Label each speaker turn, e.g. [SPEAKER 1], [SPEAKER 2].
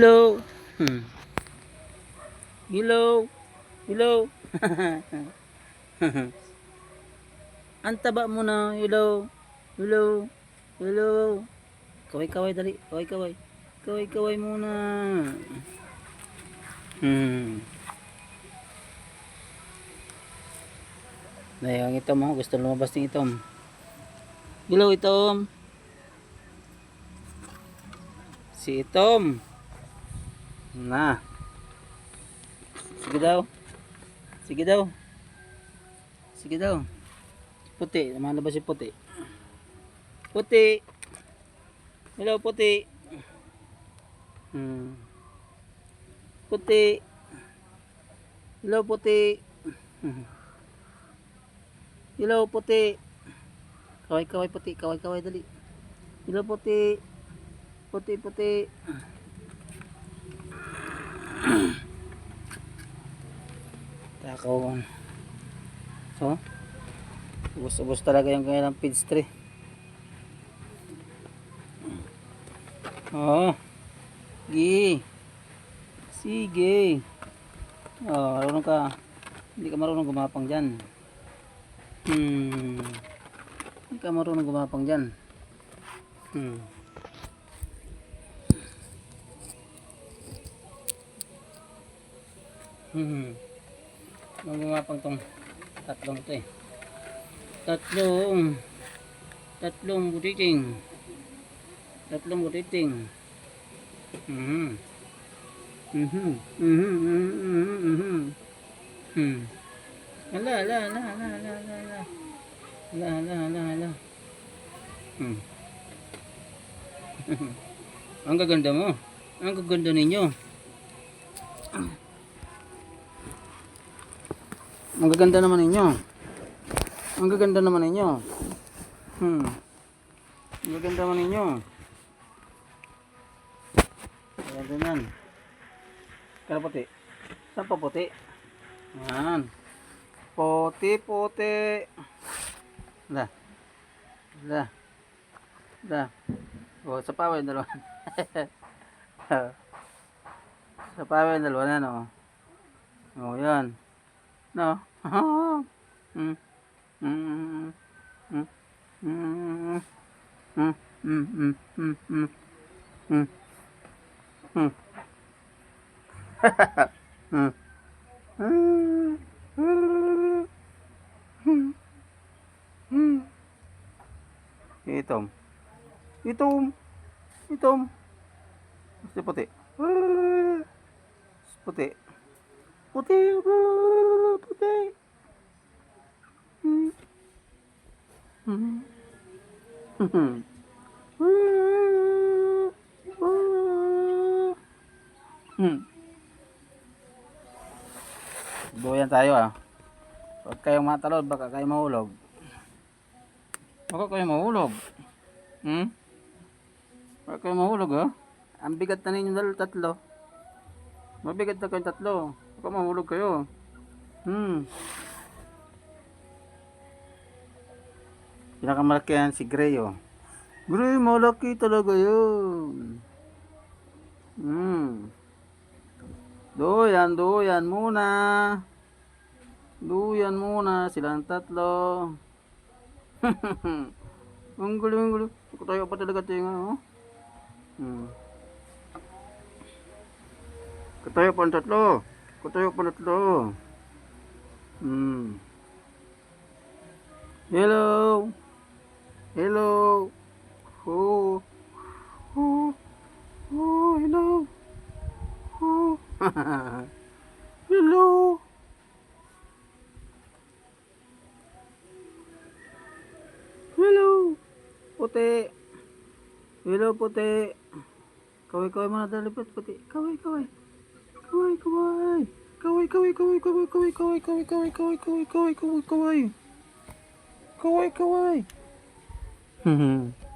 [SPEAKER 1] Hello. Hmm. Hello. Hello. Ang taba mo na. Hello. Hello. Hello. Kaway-kaway dali. Kaway-kaway. Kaway-kaway muna. Hmm. Dahil ang itom mo. Gusto lumabas ng itom. Hello itom. Si itom. Na. Sige daw. Sige daw. Sige daw. Puti. Lumalabas si puti. Puti. Hello, puti. Hmm. Puti. Hello, puti. Hello, puti. Kaway, kaway, puti. Kaway, kaway, dali. Hello, puti. Puti, puti. Takaw. So, ubos-ubos talaga yung kanilang feeds tray. Oo. Sige. Sige. Oh, marunong ka. Hindi ka marunong gumapang dyan. Hmm. Hindi ka marunong gumapang dyan. Hmm. Hmm. Ang gumapang tong tatlong to eh. Tatlong. Tatlong butiting. Tatlong butiting. Mhm. Mhm. Mhm. Mhm. Mhm. Ala, ala, ala, ala, ala, ala, ala. Ala, ala, ala, ala. Hmm. Ang gaganda mo. Ang gaganda ninyo. Ang gaganda naman ninyo. Ang gaganda naman ninyo. Hmm. Ang gaganda naman ninyo. Ayan din yan. Kaya puti. Saan pa puti? Yan. Puti, puti. Da. Da. Da. O, sa pawa yung dalawa. sa pawa yung dalawa na, no? O, yan. No? Mm. Mm. Mm. Mm. Mm. Mm. Mm. Mm. Mm. Mm. Hmm. Hmm. Hmm. Hmm. Itom. Itom. Itom. Gusto puti. Puti. Puti. Puti. Hmm. Hmm. Hmm. Hmm. Doyan tayo ah. Huwag kayong matalod, baka kayo mahulog. Baka kayo mahulog. Hmm? Baka kayo mahulog ah. Ang bigat na ninyo dalawa tatlo. Mabigat na kayong tatlo. Baka mahulog kayo. Hmm. Pinakamalaki yan si Gray oh. Gray, malaki talaga yun. Hmm. Duyan, duyan muna. Duyan muna silang tatlo. ang gulo, ang gulo. Kutayo pa talaga yung ano. Hmm. Kutayo pa ang tatlo. Kutayo pa ang tatlo. Hmm. Hello. Hello. Oh. Oh. Oh, hello. Oh. hello. Hello. Puti. Hello, puti. Kaway-kaway mo na dalipat, puti. Kaway-kaway. Kaway-kaway. Kaway-kaway, kaway-kaway, kaway-kaway, kaway-kaway, kaway-kaway, kaway-kaway, kaway-kaway. Kaway-kaway. Mm-hmm.